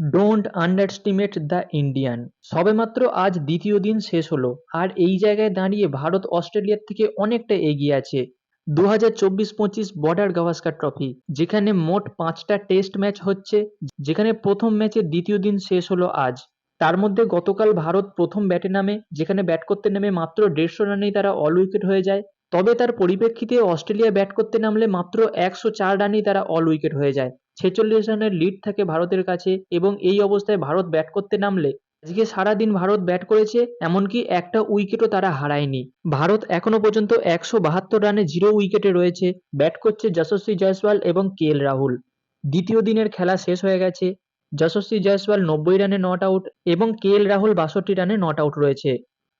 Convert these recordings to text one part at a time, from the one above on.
Don't underestimate the Indian সবেমাত্র আজ দ্বিতীয় দিন শেষ হলো, আর এই জায়গায় দাঁড়িয়ে ভারত অস্ট্রেলিয়ার থেকে অনেকটা এগিয়ে আছে। দু হাজার চব্বিশ পঁচিশ বর্ডার গাভাস্কার ট্রফি, যেখানে মোট পাঁচটা টেস্ট ম্যাচ হচ্ছে, যেখানে প্রথম ম্যাচের দ্বিতীয় দিন শেষ হলো আজ। তার মধ্যে গতকাল ভারত প্রথম ব্যাটে নামে, যেখানে ব্যাট করতে নেমে মাত্র দেড়শো রানেই তারা অল উইকেট হয়ে যায়। তবে তার পরিপ্রেক্ষিতে অস্ট্রেলিয়া ব্যাট করতে নামলে মাত্র একশো চার রানেই তারা অল উইকেট হয়ে যায়। ছেচল্লিশ রানের লিড থাকে ভারতের কাছে এবং এই অবস্থায় ভারত ব্যাট করতে নামলে আজকে সারাদিন ভারত ব্যাট করেছে, এমনকি একটা উইকেটও তারা হারায়নি। ভারত এখনও পর্যন্ত একশো বাহাত্তর রানে জিরো উইকেটে রয়েছে। ব্যাট করছে যশস্বী জয়সওয়াল এবং কে এল রাহুল। দ্বিতীয় দিনের খেলা শেষ হয়ে গেছে। যশস্বী জয়সওয়াল নব্বই রানে নট আউট এবং কে এল রাহুল বাষট্টি রানে নট আউট রয়েছে।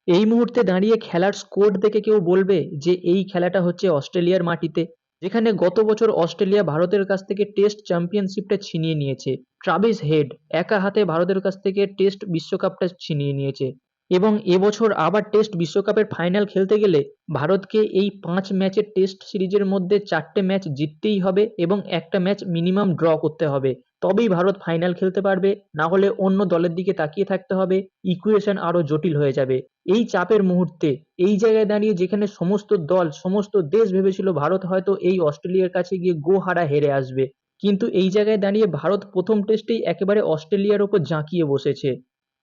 এই মুহূর্তে দাঁড়িয়ে খেলার স্কোর দেখে কেউ বলবে যে এই খেলাটা হচ্ছে অস্ট্রেলিয়ার মাটিতে, যেখানে গত বছর অস্ট্রেলিয়া ভারতের কাছ থেকে টেস্ট চ্যাম্পিয়নশিপটা ছিনিয়ে নিয়েছে। ট্রাভিস হেড একা হাতে ভারতের কাছ থেকে টেস্ট বিশ্বকাপটা ছিনিয়ে নিয়েছে। এবং এবছর আবার টেস্ট বিশ্বকাপের ফাইনাল খেলতে গেলে ভারতকে এই পাঁচ ম্যাচের টেস্ট সিরিজের মধ্যে চারটে ম্যাচ জিততেই হবে এবং একটা ম্যাচ মিনিমাম ড্র করতে হবে। তবেই ভারত ফাইনাল খেলতে পারবে, না হলে অন্য দলের দিকে তাকিয়ে থাকতে হবে, ইকুয়েশন আরও জটিল হয়ে যাবে। এই চাপের মুহূর্তে, এই জায়গায় দাঁড়িয়ে যেখানে সমস্ত দল, সমস্ত দেশ ভেবেছিল ভারত হয়তো এই অস্ট্রেলিয়ার কাছে গিয়ে গো হারা হেরে আসবে। কিন্তু এই জায়গায় দাঁড়িয়ে ভারত প্রথম টেস্টেই একেবারে অস্ট্রেলিয়ার ওপর জাঁকিয়ে বসেছে।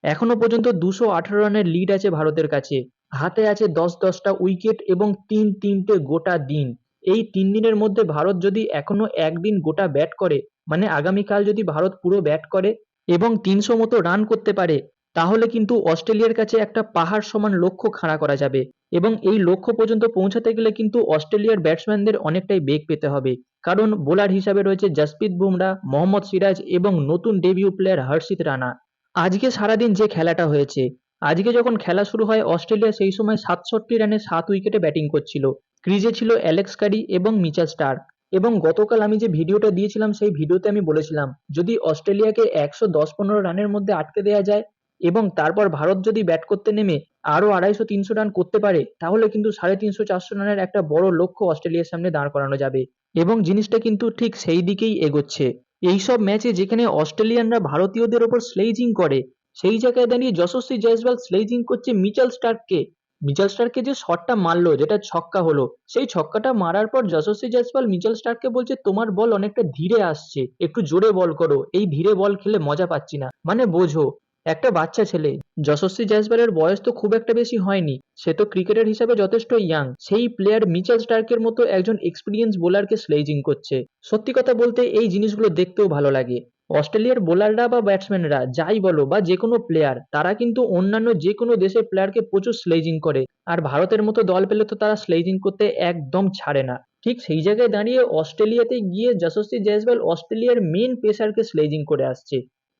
এখনও পর্যন্ত দুশো আঠারো রানের লিড আছে ভারতের কাছে। হাতে আছে দশ দশটা উইকেট এবং তিন তিনটে গোটা দিন। এই তিন দিনের মধ্যে ভারত যদি এখনও একদিন গোটা ব্যাট করে মানে আগামীকাল যদি ভারত পুরো ব্যাট করে এবং তিনশো মতো রান করতে পারে, তাহলে কিন্তু অস্ট্রেলিয়ার কাছে একটা পাহাড় সমান লক্ষ্য খাড়া করা যাবে এবং এই লক্ষ্য পর্যন্ত পৌঁছাতে গেলে কিন্তু অস্ট্রেলিয়ার ব্যাটসম্যানদের অনেকটাই বেগ পেতে হবে। কারণ বোলার হিসাবে রয়েছে জসপ্রীত বুমরা, মোহাম্মদ সিরাজ এবং নতুন ডেবিউ প্লেয়ার হর্ষিত রানা। আজকে সারাদিন যে খেলাটা হয়েছে, আজকে যখন খেলা শুরু হয় অস্ট্রেলিয়া সেই সময় সাতষট্টি রানে সাত উইকেটে ব্যাটিং করছিল। ক্রিজে ছিল অ্যালেক্স কারি এবং মিচাল স্টার্ক। এবং গতকাল আমি যে ভিডিওটা দিয়েছিলাম সেই ভিডিওতে আমি বলেছিলাম, যদি অস্ট্রেলিয়াকে একশো দশ পনেরো রানের মধ্যে আটকে দেওয়া যায় এবং তারপর ভারত যদি ব্যাট করতে নেমে আরও আড়াইশো তিনশো রান করতে পারে, তাহলে কিন্তু সাড়ে তিনশো চারশো রানের একটা বড় লক্ষ্য অস্ট্রেলিয়ার সামনে দাঁড় করানো যাবে। এবং জিনিসটা কিন্তু ঠিক সেই দিকেই এগোচ্ছে। এইসব ম্যাচে যেখানে অস্ট্রেলিয়ানরা ভারতীয়দের ওপর স্লেজিং করে, সেই জায়গায় দাঁড়িয়ে যশস্বী জয়সওয়াল স্লেজিং করছে মিচেল স্টার্ককে। মিচেল স্টার্ককে যে শটটা মারলো, যেটা ছক্কা হলো, সেই ছক্কাটা মারার পর যশস্বী জয়সওয়াল মিচেল স্টার্ককে বলছে, তোমার বল অনেকটা ধীরে আসছে, একটু জোরে বল করো, এই ধীরে বল খেলে মজা পাচ্ছি না। মানে বোঝো একটা বাচ্চা ছেলে। যশস্বী জয়সওয়ালের বয়স তো খুব একটা বেশি হয়নি। সে তো ক্রিকেটার হিসাবে যথেষ্ট ইয়াং সেই প্লেয়ার মিচাল স্টার্কের মতো একজন এক্সপিরিয়েন্স বোলারকে স্লেজিং করছে। সত্যি কথা বলতে এই জিনিসগুলো দেখতেও ভালো লাগে। অস্ট্রেলিয়ার বোলাররা বা ব্যাটসম্যানরা যাই বলো বা যে কোনো প্লেয়ার তারা কিন্তু অন্যান্য যে কোনো দেশের প্লেয়ারকে প্রচুর স্লেজিং করে। আর ভারতের মতো দল পেলে তো তারা স্লেজিং করতে একদম ছাড়ে না। ঠিক সেই জায়গায় দাঁড়িয়ে অস্ট্রেলিয়াতে গিয়ে যশস্বী জয়সওয়াল অস্ট্রেলিয়ার মেন পেসারকে স্লেজিং করে আসছে।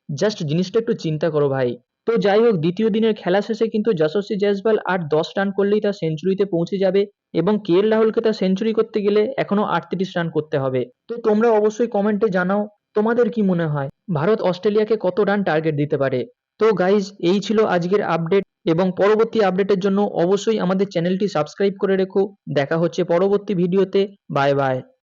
জাস্ট জিনিসটা একটু চিন্তা করো ভাই। তো যাই হোক, দ্বিতীয় দিনের খেলা শেষে কিন্তু যশস্বী জয়সওয়াল আর দশ রান করলেই তার সেঞ্চুরিতে পৌঁছে যাবে এবং কে এল রাহুলকে তার সেঞ্চুরি করতে গেলে এখনও আটত্রিশ রান করতে হবে। তো তোমরা অবশ্যই কমেন্টে জানাও, তোমাদের কি মনে হয়? ভারত অস্ট্রেলিয়াকে কত রান টার্গেট দিতে পারে? তো গাইজ এই ছিল আজকের আপডেট এবং পরবর্তী আপডেটের জন্য অবশ্যই আমাদের চ্যানেলটি সাবস্ক্রাইব করে রেখো। দেখা হচ্ছে পরবর্তী ভিডিওতে বাই বাই